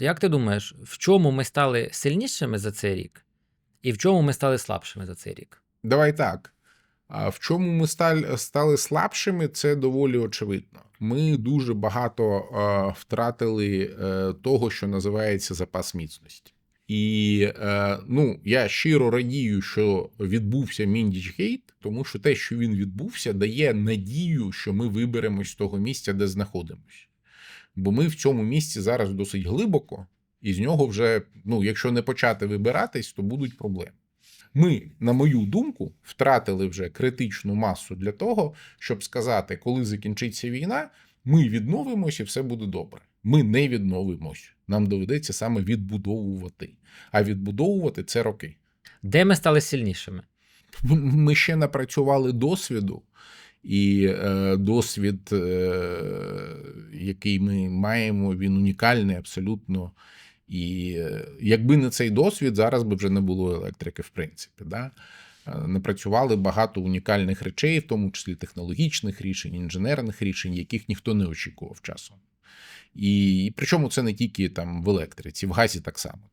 Як ти думаєш, в чому ми стали сильнішими за цей рік, і в чому ми стали слабшими за цей рік? Давай так. А в чому ми стали слабшими, це доволі очевидно. Ми дуже багато е, втратили е, того, що називається запас міцності. І е, ну, я щиро радію, що відбувся Міндічгейт, тому що те, що він відбувся, дає надію, що ми виберемось з того місця, де знаходимося. Бо ми в цьому місці зараз досить глибоко, і з нього вже, ну, якщо не почати вибиратись, то будуть проблеми. Ми, на мою думку, втратили вже критичну масу для того, щоб сказати, коли закінчиться війна, ми відновимося і все буде добре. Ми не відновимося. Нам доведеться саме відбудовувати. А відбудовувати це роки. Де ми стали сильнішими? Ми ще напрацювали досвіду, і е, досвід, е, який ми маємо, він унікальний абсолютно. І е, якби не цей досвід, зараз би вже не було електрики, в принципі. Да? Е, Напрацювали багато унікальних речей, в тому числі технологічних рішень, інженерних рішень, яких ніхто не очікував часом. І, і причому це не тільки там в електриці, в газі так само.